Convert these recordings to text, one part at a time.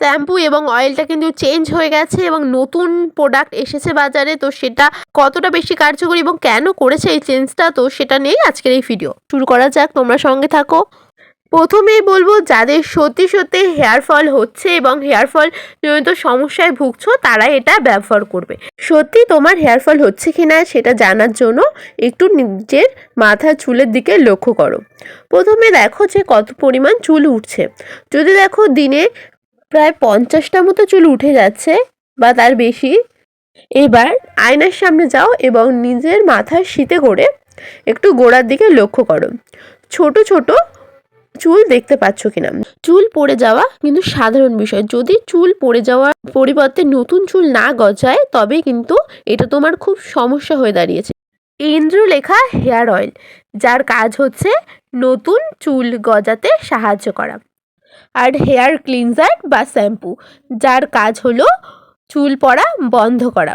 Shampoo এবং অয়েলটা কিন্তু চেঞ্জ হয়ে গেছে এবং নতুন প্রোডাক্ট এসেছে বাজারে। তো সেটা কতটা বেশি কার্যকরী এবং কেন করেছে এই চেঞ্জটা, তো সেটা নেই আজকের এই ভিডিও। শুরু করা যাক, তোমরা সঙ্গে থাকো। প্রথমেই বলব, যাদের সত্যি সত্যি হেয়ার ফল হচ্ছে এবং হেয়ার ফল জনিত সমস্যায় ভুগছো তারা এটা ব্যবহার করবে। সত্যি তোমার হেয়ার ফল হচ্ছে কি না সেটা জানার জন্য একটু নিজের মাথার চুলের দিকে লক্ষ্য করো। প্রথমে দেখো যে কত পরিমাণ চুল উঠছে। যদি দেখো দিনে প্রায় পঞ্চাশটা মতো চুল উঠে যাচ্ছে বা তার বেশি। এবার আয়নার সামনে যাও এবং নিজের মাথার শীতে করে একটু গোড়ার দিকে লক্ষ্য করো। ছোট ছোট চুল দেখতে পাচ্ছ কিনা। চুল পড়ে যাওয়া কিন্তু সাধারণ বিষয়। যদি চুল পড়ে যাওয়ার পরিবর্তে নতুন চুল না গজায়, তবে কিন্তু এটা তোমার খুব সমস্যা হয়ে দাঁড়িয়েছে। ইন্দ্রলেখা হেয়ার অয়েল, যার কাজ হচ্ছে নতুন চুল গজাতে সাহায্য করা। আর হেয়ার ক্লিনজার বা শ্যাম্পু, যার কাজ হলো চুল পড়া বন্ধ করা।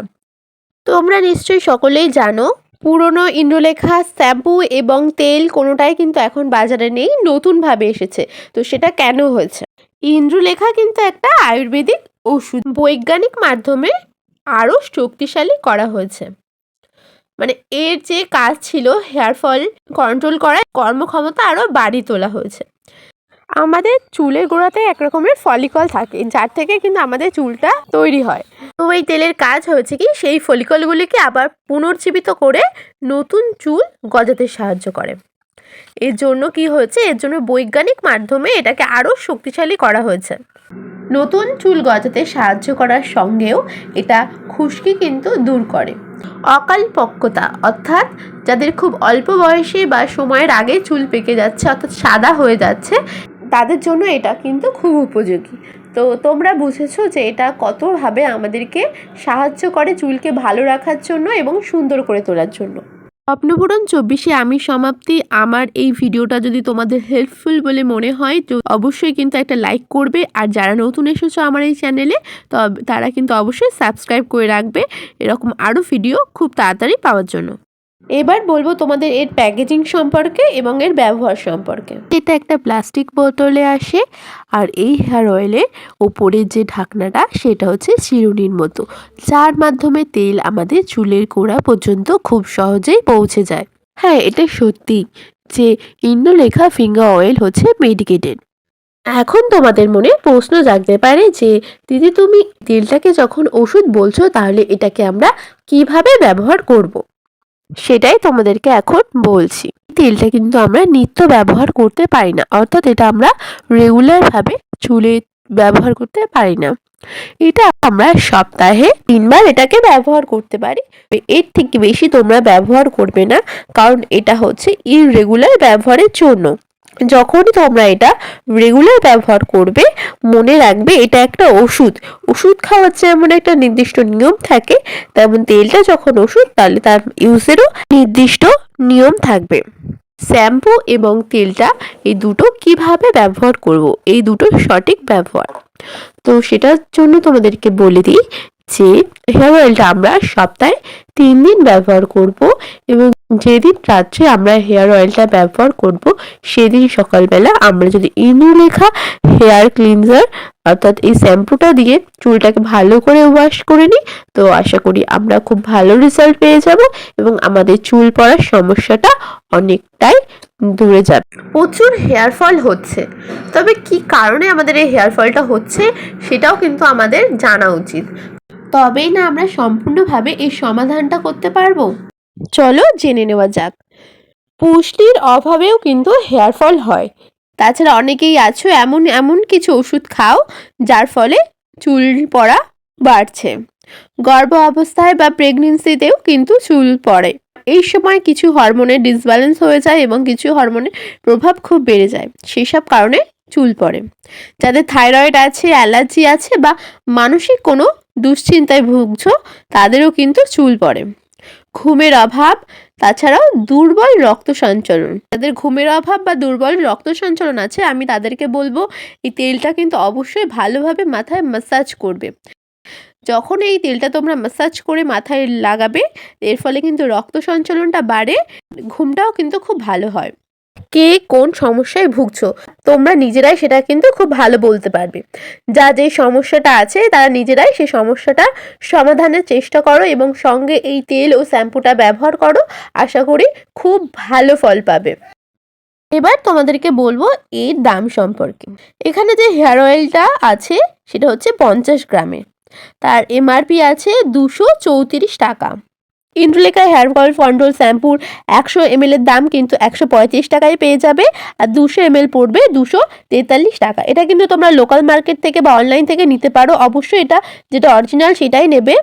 তোমরা নিশ্চয়ই সকলেই জানো, পুরনো ইন্দ্রলেখা শ্যাম্পু এবং তেল কোনোটাই কিন্তু এখন বাজারে নেই, নতুনভাবে এসেছে। তো সেটা কেন হয়েছে? ইন্দ্রলেখা কিন্তু একটা আয়ুর্বেদিক ওষুধ, বৈজ্ঞানিক মাধ্যমে আরও শক্তিশালী করা হয়েছে। মানে এর যে কাজ ছিল, হেয়ার ফল কন্ট্রোল করায় কর্মক্ষমতা আরও বাড়িয়ে তোলা হয়েছে। আমাদের চুলের গোড়াতে এক রকমের ফলিকল থাকে। যার থেকে কিন্তু আমাদের চুলটা তৈরি হয়। তো এই তেলের কাজ হয়েছে কি, সেই ফলিকলগুলিকে আবার পুনর্জীবিত করে নতুন চুল গজাতে সাহায্য করে। এর জন্য কি হয়েছে, এর জন্য বৈজ্ঞানিক মাধ্যমে এটাকে আরও শক্তিশালী করা হয়েছে। নতুন চুল গজাতে সাহায্য করার সঙ্গেও এটা খুশকি কিন্তু দূর করে। অকালপক্কতা, অর্থাৎ যাদের খুব অল্প বয়সে বা সময়ের আগে চুল পেকে যাচ্ছে, অর্থাৎ সাদা হয়ে যাচ্ছে তাদের জন্য এটা কিন্তু খুব উপযোগী। তো তোমরা বুঝেছ যে এটা কতভাবে আমাদেরকে সাহায্য করে চুলকে ভালো রাখার জন্য এবং সুন্দর করে তোলার জন্য। স্বপ্নপূরণ চব্বিশে আমি সমাপ্তি। আমার এই ভিডিওটা যদি তোমাদের হেল্পফুল বলে মনে হয়, তো অবশ্যই কিন্তু একটা লাইক করবে। আর যারা নতুন এসেছ আমার এই চ্যানেলে তারা কিন্তু অবশ্যই সাবস্ক্রাইব করে রাখবে। এরকম আরও ভিডিও খুব তাড়াতাড়ি পাওয়ার জন্য। এবার বলব তোমাদের এর প্যাকেজিং সম্পর্কে এবং এর ব্যবহার সম্পর্কে। এটা একটা প্লাস্টিক বোতলে আসে আর এই হেয়ার অয়েলের ওপরের যে ঢাকনাটা, সেটা হচ্ছে চিরুনির মতো। যার মাধ্যমে তেল আমাদের চুলের গোড়া পর্যন্ত খুব সহজেই পৌঁছে যায়। হ্যাঁ এটা সত্যি যে ইন্দ্রলেখা ফিঙ্গার অয়েল হচ্ছে মেডিকেটেড এখন তোমাদের মনে প্রশ্ন জাগতে পারে যে, দিদি তুমি তেলটাকে যখন ওষুধ বলছো, তাহলে এটাকে আমরা কীভাবে ব্যবহার করব। সেটাই তোমাদেরকে এখন বলছি। তেলটা কিন্তু আমরা নিত্য ব্যবহার করতে পারি না। অর্থাৎ এটা আমরা রেগুলারভাবে চুলে ব্যবহার করতে পারি না। এটা আমরা সপ্তাহে তিনবার এটাকে ব্যবহার করতে পারি। এর থেকে বেশি তোমরা ব্যবহার করবে না। কারণ এটা হচ্ছে ইররেগুলার ব্যবহারের জন্য। যখনই তোমরা এটা রেগুলার ব্যবহার করবে, মনে রাখবে এটা একটা ওষুধ। ওষুধ খাওয়ার যেমন একটা নির্দিষ্ট নিয়ম থাকে, তেমন তেলটা যখন ওষুধ, তাহলে তার ইউজেরও নির্দিষ্ট নিয়ম থাকবে। শ্যাম্পু এবং তেলটা এই দুটো কীভাবে ব্যবহার করব? এই দুটো সঠিক ব্যবহার। তো সেটার জন্য তোমাদেরকে বলে দিই যে হেয়ার অয়েলটা আমরা সপ্তাহে তিন দিন ব্যবহার করব এবং যেদিন রাত্রে আমরা হেয়ার অয়েলটা ব্যবহার করব, সেদিন সকালবেলা আমরা যদি ইন্দুলেখা হেয়ার ক্লিনজার অর্থাৎ এই শ্যাম্পুটা দিয়ে চুলটাকে ভালো করে ওয়াশ করে নিই, তো আশা করি আমরা খুব ভালো রেজাল্ট পেয়ে যাব এবং আমাদের চুল পড়ার সমস্যাটা অনেকটাই দূরে যাবে। প্রচুর হেয়ার ফল হচ্ছে, তবে কি কারণে আমাদের এই হেয়ার ফলটা হচ্ছে সেটাও কিন্তু আমাদের জানা উচিত। তবেই না আমরা সম্পূর্ণভাবে এই সমাধানটা করতে পারব। চলো জেনে নেওয়া যাক। পুষ্টির অভাবেও কিন্তু হেয়ার ফল হয়। তাছাড়া অনেকেই আছো এমন এমন কিছু ওষুধ খাও, যার ফলে চুল পড়া বাড়ছে। গর্ভ অবস্থায় বা প্রেগনেন্সিতেও কিন্তু চুল পড়ে। এই সময় কিছু হরমোনের ডিসব্যালেন্স হয়ে যায় এবং কিছু হরমোনের প্রভাব খুব বেড়ে যায়। সেই সব কারণে চুল পড়ে। যাদের থাইরয়েড আছে অ্যালার্জি আছে বা মানসিক কোনো দুশ্চিন্তায় ভুগছো, তাদেরও কিন্তু চুল পড়ে। ঘুমের অভাব, তাছাড়াও দুর্বল রক্ত সঞ্চালন। যাদের ঘুমের অভাব বা দুর্বল রক্ত সঞ্চালন আছে, আমি তাদেরকে বলব, এই তেলটা কিন্তু অবশ্যই ভালোভাবে মাথায় ম্যাসাজ করবে। যখন এই তেলটা তোমরা ম্যাসাজ করে মাথায় লাগাবে, এর ফলে কিন্তু রক্ত সঞ্চালনটা বাড়ে, ঘুমটাও কিন্তু খুব ভালো হয়। কে কোন সমস্যায় ভুগছো? তোমরা নিজেরাই সেটা কিন্তু খুব ভালো বলতে পারবে। যা যে সমস্যাটা আছে, তারা নিজেরাই সেই সমস্যাটা সমাধানের চেষ্টা করো এবং সঙ্গে এই তেল ও শ্যাম্পুটা ব্যবহার করো। আশা করি খুব ভালো ফল পাবে। এবার তোমাদেরকে বলব এর দাম সম্পর্কে। এখানে যে হেয়ার অয়েলটা আছে, সেটা হচ্ছে পঞ্চাশ গ্রামের তার এমআরপি আছে দুশো চৌত্রিশ টাকা। ইন্দ্রলেখা হেয়ার অয়েল কন্ট্রোল শ্যাম্পুর একশো এমএল এর দাম কিন্তু একশো পঁয়ত্রিশ টাকায় পেয়ে যাবে আর দুশো এমএল পড়বে দুশো তেতাল্লিশ টাকা। এটা কিন্তু তোমরা লোকাল মার্কেট থেকে বা অনলাইন থেকে নিতে পারো। অবশ্যই এটা যেটা অরিজিনাল সেটাই নেবে।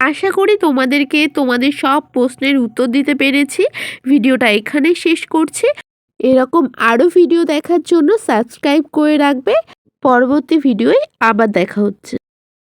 আশা করি তোমাদেরকে তোমাদের সব প্রশ্নের উত্তর দিতে পেরেছি। ভিডিওটা এখানে শেষ করছি। এরকম আরও ভিডিও দেখার জন্য সাবস্ক্রাইব করে রাখবে। পরবর্তী ভিডিওয়ে আবার দেখা হচ্ছে।